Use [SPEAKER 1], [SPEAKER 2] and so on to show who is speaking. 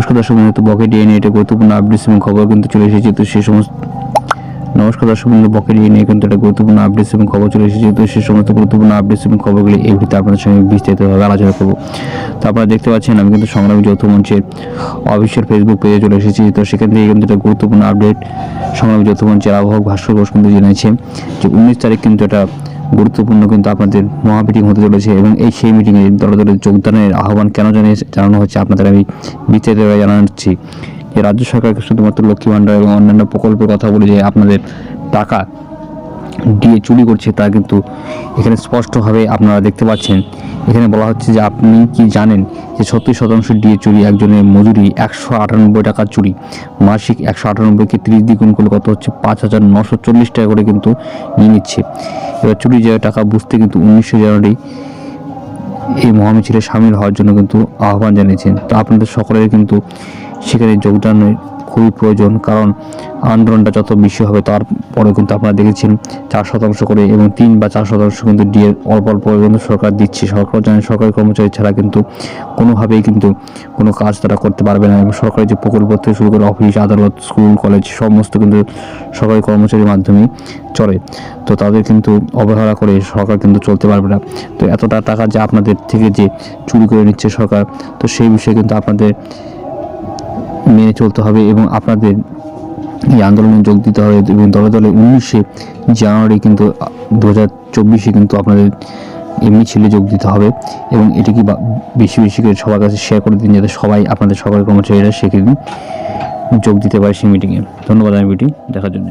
[SPEAKER 1] নমস্কার, দর্শক বন্ধু বকে ডিএনএ এটা গুরুত্বপূর্ণ আপডেটস এবং খবর কিন্তু চলে এসেছে। তো সেই সমস্ত নমস্কার, দর্শক বন্ধু বকে ডিএনএ কিন্তু একটা গুরুত্বপূর্ণ আপডেটস এবং খবর চলে এসেছে। তো সেই সমস্ত গুরুত্বপূর্ণ আপডেটস এবং খবরগুলি এই ভিডিওতে আপনাদের সঙ্গে বিস্তারিতভাবে আলোচনা করব। তো আপনারা দেখতে পাচ্ছেন, আমি কিন্তু সংগ্রামী যৌথ মঞ্চের অফিসিয়াল ফেসবুক পেজে চলে এসেছি। তো সেখান থেকে কিন্তু একটা গুরুত্বপূর্ণ আপডেট সংগ্রামী যৌথ মঞ্চের আবহাওয়া ভাস্কর ঘোষ কিন্তু যে উনিশ তারিখ কিন্তু এটা গুরুত্বপূর্ণ কিন্তু আপনাদের মহা মিটিং হতে চলেছে এবং এই সেই মিটিংয়ে দলে দলে যোগদানের আহ্বান কেন জানিয়ে জানানো হচ্ছে আপনাদের আমি বিস্তারিতভাবে জানাচ্ছি। যে রাজ্য সরকারকে শুধুমাত্র লক্ষ্মী ভাণ্ডার এবং অন্যান্য প্রকল্পের কথা বলে যে আপনাদের টাকা দিয়ে চুরি করছে তা কিন্তু এখানে স্পষ্টভাবে আপনারা দেখতে পাচ্ছেন। এখানে বলা হচ্ছে যে আপনি কি জানেন যে সত্তর শতাংশ ডিএ চুরি একজনের মজুরি একশো আটানব্বই টাকা চুরি। মাসিক একশো আটানব্বইকে ত্রিশ দ্বিগুণ করলে কত হচ্ছে? পাঁচ হাজার নশো চল্লিশ টাকা করে কিন্তু নিয়ে নিচ্ছে। এবার চুরি যে টাকা বুঝতে কিন্তু উনিশশো জানুয়ারি এই মহামিছিলে সামিল হওয়ার জন্য কিন্তু আহ্বান জানিয়েছেন। তো আপনাদের সকলের কিন্তু সেখানে যোগদানের খুবই প্রয়োজন, কারণ আন্দোলনটা যত বেশি হবে তারপরে কিন্তু আপনারা দেখেছেন চার শতাংশ করে এবং তিন বা চার শতাংশ কিন্তু ডিএ অল্প অল্প কিন্তু সরকার দিচ্ছে। সরকার জানেন সরকারি কর্মচারী ছাড়া কিন্তু কোনোভাবেই কিন্তু কোনো কাজ তারা করতে পারবে না এবং সরকারি যে প্রকল্প থেকে শুরু করে অফিস, আদালত, স্কুল, কলেজ সমস্ত কিন্তু সরকারি কর্মচারীর মাধ্যমেই চলে। তো তাদের কিন্তু অবহেলা করে সরকার কিন্তু চলতে পারবে না। তো এতটা টাকা যে আপনাদের থেকে যে চুরি করে নিচ্ছে সরকার, তো সেই বিষয়ে কিন্তু আপনাদের মেনে চলতে হবে এবং আপনাদের এই আন্দোলনে যোগ দিতে হবে এবং দলে দলে উনিশে জানুয়ারি কিন্তু দু হাজার চব্বিশে কিন্তু আপনাদের এই মিছিলে যোগ দিতে হবে এবং এটিকে বেশি বেশি করে সবার কাছে শেয়ার করে দিন যাতে সবাই আপনাদের সরকারি কর্মচারীরা সেখানে যোগ দিতে পারে সেই মিটিংয়ে ধন্যবাদ আমি মিটিং দেখার জন্য।